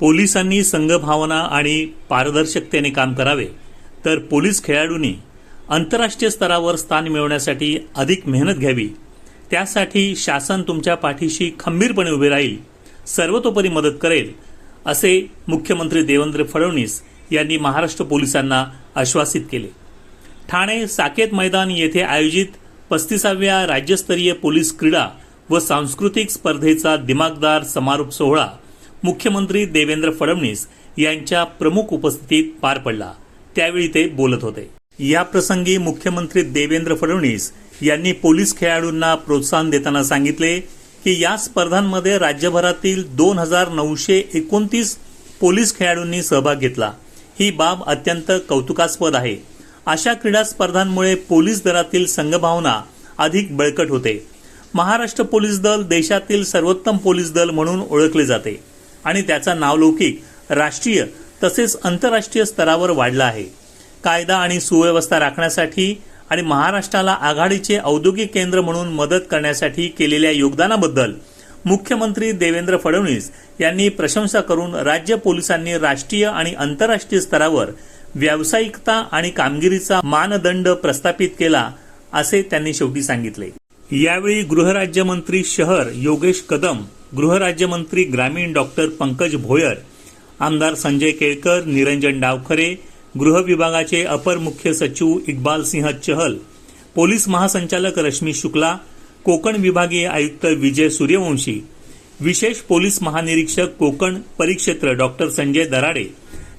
पोलिसांनी संघभावना आणि पारदर्शकतेने काम करावे तर पोलीस खेळाडूंनी आंतरराष्ट्रीय स्तरावर स्थान मिळवण्यासाठी अधिक मेहनत घ्यावी. त्यासाठी शासन तुमच्या पाठीशी खंबीरपणे उभे राहील सर्वतोपरी मदत करेल असे मुख्यमंत्री देवेंद्र फडणवीस यांनी महाराष्ट्र पोलिसांना आश्वासित केले. ठाणे साकेत मैदान येथे आयोजित पस्तीसाव्या राज्यस्तरीय पोलीस क्रीडा व सांस्कृतिक स्पर्धेचा दिमागदार समारोप सोहळा मुख्यमंत्री देवेंद्र फडणवीस यांच्या प्रमुख उपस्थितीत पार पडला. त्यावेळी ते बोलत होते. या प्रसंगी मुख्यमंत्री देवेंद्र फडणवीस यांनी पोलीस खेळाडूंना प्रोत्साहन देताना सांगितले की या स्पर्धांमध्ये राज्यभरातील दोन हजार नऊशे एकोणतीस पोलीस खेळाडूंनी सहभाग घेतला. ही बाब अत्यंत कौतुकास्पद आहे. अशा क्रीडा स्पर्धांमुळे पोलीस दलातील संघभावना अधिक बळकट होते. महाराष्ट्र पोलीस दल देशातील सर्वोत्तम पोलीस दल म्हणून ओळखले जाते. आणि त्याचा नावलौकिक राष्ट्रीय तसेच आंतरराष्ट्रीय स्तरावर वाढला आहे. कायदा आणि सुव्यवस्था राखण्यासाठी आणि महाराष्ट्राला आघाडीचे औद्योगिक केंद्र म्हणून मदत करण्यासाठी केलेल्या योगदानाबद्दल मुख्यमंत्री देवेंद्र फडणवीस यांनी प्रशंसा करून राज्य पोलिसांनी राष्ट्रीय आणि आंतरराष्ट्रीय स्तरावर व्यावसायिकता आणि कामगिरीचा मानदंड प्रस्थापित केला असे त्यांनी शेवटी सांगितले. यावेळी गृहराज्यमंत्री शहर योगेश कदम गृहराज्यमंत्री ग्रामीण डॉक्टर पंकज भोयर आमदार संजय केळकर निरंजन डावखरे गृह विभागाचे अपर मुख्य सचिव इक्बाल सिंह चहल पोलीस महासंचालक रश्मी शुक्ला कोकण विभागीय आयुक्त विजय सूर्यवंशी विशेष पोलीस महानिरीक्षक कोकण परिक्षेत्र डॉक्टर संजय दराडे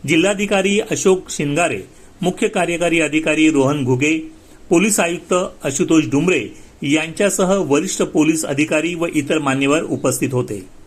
जिल्हाधिकारी अशोक शिंगारे मुख्य कार्यकारी अधिकारी रोहन घुगे पोलीस आयुक्त आशुतोष डुमरे यांच्यासह वरिष्ठ पोलीस अधिकारी व इतर मान्यवर उपस्थित होते.